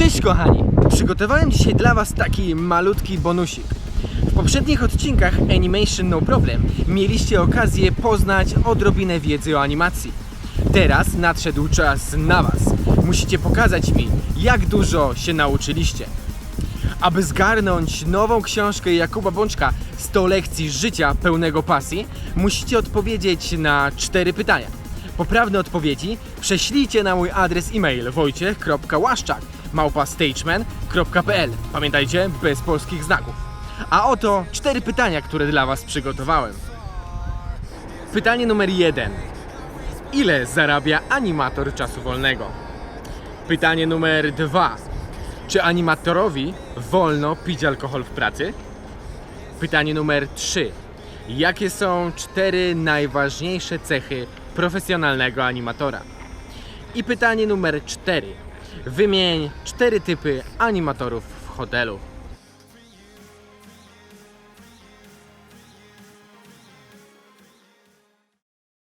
Cześć kochani! Przygotowałem dzisiaj dla Was taki malutki bonusik. W poprzednich odcinkach Animation No Problem mieliście okazję poznać odrobinę wiedzy o animacji. Teraz nadszedł czas na Was. Musicie pokazać mi, jak dużo się nauczyliście. Aby zgarnąć nową książkę Jakuba Bączka 100 lekcji życia pełnego pasji, musicie odpowiedzieć na cztery pytania. Poprawne odpowiedzi prześlijcie na mój adres e-mail wojciech.łaszczak małpastageman.pl Pamiętajcie, bez polskich znaków. A oto cztery pytania, które dla Was przygotowałem. Pytanie numer jeden. Ile zarabia animator czasu wolnego? Pytanie numer dwa. Czy animatorowi wolno pić alkohol w pracy? Pytanie numer 3. Jakie są cztery najważniejsze cechy profesjonalnego animatora? I pytanie numer 4. Wymień cztery typy animatorów w hotelu.